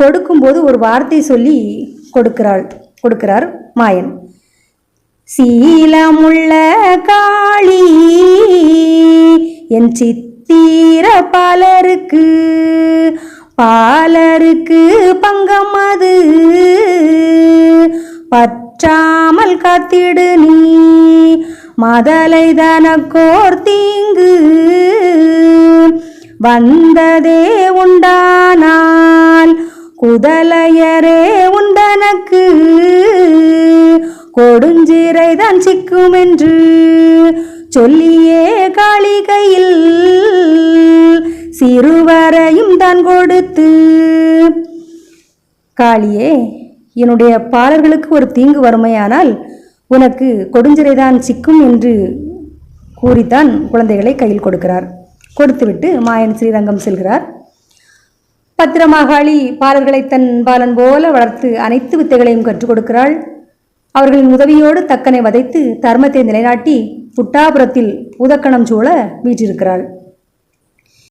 கொடுக்கும்போது ஒரு வார்த்தை சொல்லி கொடுக்கிறாள் கொடுக்கிறார் மாயன். சீலமுள்ள காளி என் சித்தீர பலருக்கு பாலருக்கு பங்கம் அது. பற்றாமல் காத்திடு நீ மதலை தனக்கோர் தீங்கு. வந்ததே உண்டானா குதலையரே உண்டனக்கு கொடுஞ்சிறைதான் சிக்கும் என்று சொல்லியே காளிகையில் சிறுவரையும் தான் கொடுத்து. காளியே என்னுடைய பாலர்களுக்கு ஒரு தீங்கு வறுமையானால் உனக்கு கொடுஞ்சிறைதான் சிக்கும் என்று கூறித்தான் குழந்தைகளை கையில் கொடுக்கிறார். கொடுத்துவிட்டு மாயன் ஸ்ரீரங்கம் செல்கிறார். பத்திரமாகாளி பாலர்களை தன் பாலன் போல வளர்த்து அனைத்து வித்தைகளையும் கற்றுக் கொடுக்கிறாள். அவர்களின் உதவியோடு தக்கனை வதைத்து தர்மத்தை நிலைநாட்டி புட்டாபுரத்தில் உதக்கணம் சூழ வீற்றிருக்கிறாள்.